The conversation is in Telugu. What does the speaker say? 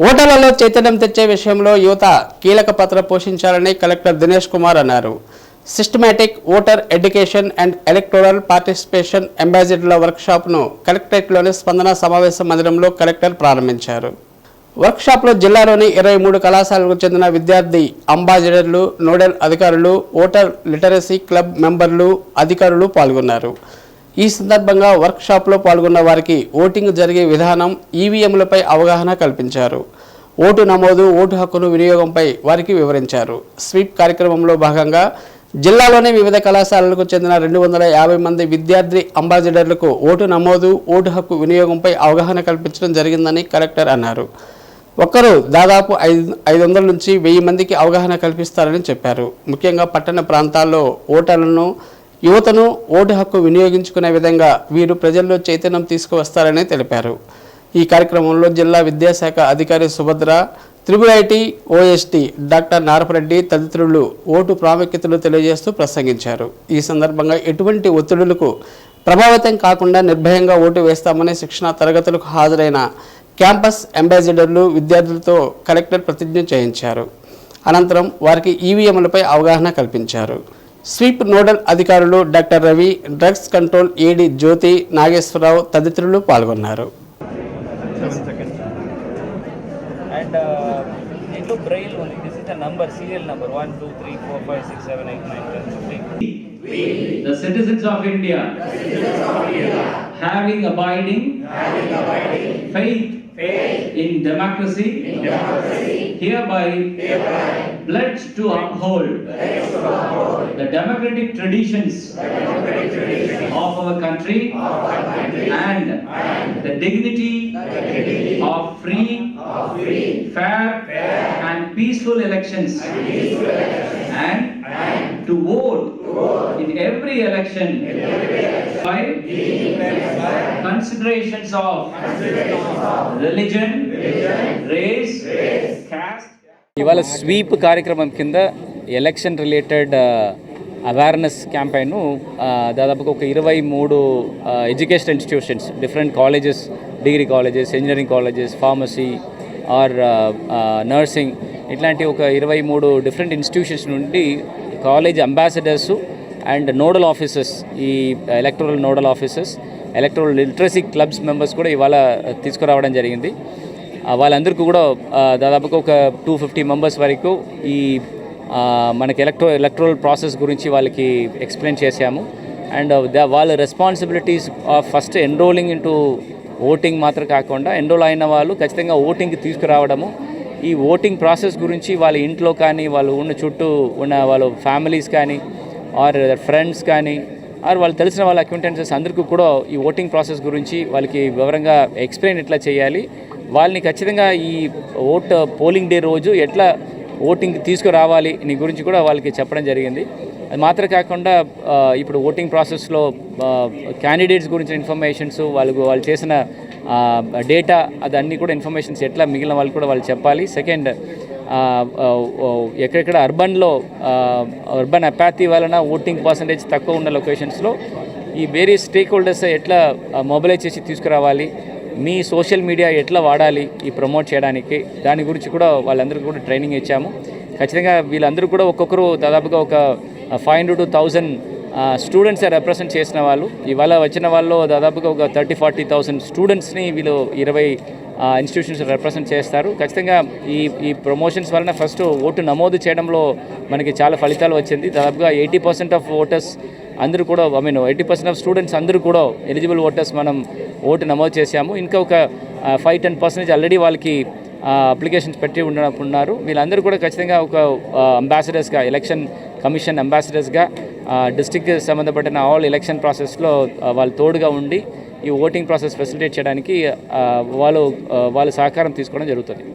ఓటర్లలో చైతన్యం తెచ్చే విషయంలో యువత కీలక పాత్ర పోషించాలని కలెక్టర్ దినేష్ కుమార్ అన్నారు. Systematic voter education and electoral participation అంబాసిడర్ల వర్క్షాప్ను కలెక్టరేట్లోని స్పందన సమావేశ మందిరంలో కలెక్టర్ ప్రారంభించారు. వర్క్షాప్లో జిల్లాలోని ఇరవై మూడు కళాశాలకు చెందిన విద్యార్థి అంబాసిడర్లు నోడల్ అధికారులు ఓటర్ లిటరసీ క్లబ్ మెంబర్లు అధికారులు పాల్గొన్నారు. ఈ సందర్భంగా వర్క్షాప్లో పాల్గొన్న వారికి ఓటింగ్ జరిగే విధానం ఈవీఎంలపై అవగాహన కల్పించారు. ఓటు నమోదు ఓటు హక్కును వినియోగంపై వారికి వివరించారు. స్వీప్ కార్యక్రమంలో భాగంగా జిల్లాలోని వివిధ కళాశాలలకు చెందిన రెండు వందల యాభై మంది విద్యార్థి అంబాసిడర్లకు ఓటు నమోదు ఓటు హక్కు వినియోగంపై అవగాహన కల్పించడం జరిగిందని కలెక్టర్ అన్నారు. ఒక్కరు దాదాపు ఐదు ఐదు వందల నుంచి వెయ్యి మందికి అవగాహన కల్పిస్తారని చెప్పారు. ముఖ్యంగా పట్టణ ప్రాంతాల్లో ఓటర్లను యువతను ఓటు హక్కు వినియోగించుకునే విధంగా వీరు ప్రజల్లో చైతన్యం తీసుకువస్తారని తెలిపారు. ఈ కార్యక్రమంలో జిల్లా విద్యాశాఖ అధికారి Subhadra triple IT OST doctor Narapareddy తదితరులు ఓటు ప్రాముఖ్యతలు తెలియజేస్తూ ప్రసంగించారు. ఈ సందర్భంగా ఎటువంటి ఒత్తిడులకు ప్రభావితం కాకుండా నిర్భయంగా ఓటు వేస్తామని శిక్షణ తరగతులకు హాజరైన క్యాంపస్ అంబాసిడర్లు విద్యార్థులతో కలెక్టర్ ప్రతిజ్ఞ చేయించారు. అనంతరం వారికి ఈవీఎంలపై అవగాహన కల్పించారు. స్వీప్ నోడల్ అధికారులు doctor Ravi drugs control AD Jyothi Nageswara Rao తదితరులు పాల్గొన్నారు uh, the number, serial number 1, 2, 3, 4, 5, 6, 7, 8, 9, 10, 15. the citizens of India, having abiding, faith, in democracy, hereby, pledge to uphold, the democratic traditions of our country and the dignity of free, fair, and peaceful elections and to vote in every election by considerations of religion, race, caste. ఇవాళ స్వీప్ కార్యక్రమం కింద ఎలక్షన్ రిలేటెడ్ అవేర్నెస్ క్యాంపెయిన్ దాదాపుగా ఒక ఇరవై మూడు education institutions different colleges degree colleges engineering colleges pharmacy or nursing ఇట్లాంటి ఒక ఇరవై మూడు డిఫరెంట్ ఇన్స్టిట్యూషన్స్ నుండి college ambassadors and nodal officers ఈ electoral nodal officers electoral literacy clubs members కూడా ఇవాళ తీసుకురావడం జరిగింది. వాళ్ళందరికీ కూడా దాదాపుగా ఒక టూ ఫిఫ్టీ మెంబర్స్ వరకు ఈ మనకి ఎలక్ట్రో ఎలక్ట్రల్ ప్రాసెస్ గురించి వాళ్ళకి ఎక్స్ప్లెయిన్ చేశాము. అండ్ uh, ద వాళ్ళ responsibilities of first enrolling into voting మాత్రం కాకుండా ఎన్రోల్ అయిన వాళ్ళు ఖచ్చితంగా ఓటింగ్కి తీసుకురావడము. ఈ ఓటింగ్ ప్రాసెస్ గురించి వాళ్ళ ఇంట్లో కానీ వాళ్ళు ఉన్న చుట్టూ ఉన్న వాళ్ళ ఫ్యామిలీస్ కానీ ఆర్ ఫ్రెండ్స్ కానీ ఆర్ వాళ్ళు తెలిసిన వాళ్ళ అక్వింటెన్సెస్ అందరికీ కూడా ఈ ఓటింగ్ ప్రాసెస్ గురించి వాళ్ళకి వివరంగా ఎక్స్ప్లెయిన్ ఎట్లా చేయాలి. వాళ్ళని ఖచ్చితంగా ఈ ఓట్ పోలింగ్ డే రోజు ఎట్లా ఓటింగ్ తీసుకురావాలి నీ గురించి కూడా వాళ్ళకి చెప్పడం జరిగింది. అది మాత్రం కాకుండా ఇప్పుడు ఓటింగ్ ప్రాసెస్లో క్యాండిడేట్స్ గురించిన ఇన్ఫర్మేషన్స్ వాళ్ళకు వాళ్ళు చేసిన డేటా అదన్నీ కూడా ఇన్ఫర్మేషన్స్ ఎట్లా మిగిలిన వాళ్ళు కూడా వాళ్ళు చెప్పాలి. సెకండ్ ఎక్కడెక్కడ అర్బన్లో అర్బన్ అపాథీ వలన ఓటింగ్ పర్సంటేజ్ తక్కువ ఉన్న లొకేషన్స్లో ఈ వేరియస్ స్టేక్ హోల్డర్స్ ఎట్లా మొబిలైజ్ చేసి తీసుకురావాలి. మీ సోషల్ మీడియా ఎట్లా వాడాలి ఈ ప్రమోట్ చేయడానికి? దాని గురించి కూడా వాళ్ళందరికీ కూడా ట్రైనింగ్ ఇచ్చాము. ఖచ్చితంగా వీళ్ళందరూ కూడా ఒక్కొక్కరు దాదాపుగా ఒక five hundred to thousand students represent చేసిన వాళ్ళు. ఇవాళ వచ్చిన వాళ్ళు దాదాపుగా ఒక థర్టీ ఫార్టీ థౌసండ్ స్టూడెంట్స్ని వీళ్ళు ఇరవై ఇన్స్టిట్యూషన్స్ రిప్రజెంట్ చేస్తారు. ఖచ్చితంగా ఈ ఈ ప్రమోషన్స్ వలన ఫస్ట్ ఓటు నమోదు చేయడంలో మనకి చాలా ఫలితాలు వచ్చింది. దాదాపుగా ఎయిటీ పర్సెంట్ ఆఫ్ ఓటర్స్ అందరూ కూడా I mean eighty percent of students అందరూ కూడా ఎలిజిబుల్ ఓటర్స్ మనం ఓటు నమోదు చేశాము. ఇంకా ఒక ఫైవ్ టెన్ పర్సెంటేజ్ ఆల్రెడీ వాళ్ళకి అప్లికేషన్స్ పెట్టి ఉండనుకున్నారు ఉన్నారు వీళ్ళందరూ కూడా ఖచ్చితంగా ఒక అంబాసిడర్స్గా ఎలక్షన్ కమిషన్ అంబాసిడర్స్గా డిస్టిక్ సంబంధపడిన ఆల్ ఎలక్షన్ ప్రాసెస్లో వాళ్ళు తోడుగా ఉండి ఈ ఓటింగ్ ప్రాసెస్ ఫెసిలిటేట్ చేయడానికి వాళ్ళు వాళ్ళు సహకారం తీసుకోవడం జరుగుతుంది.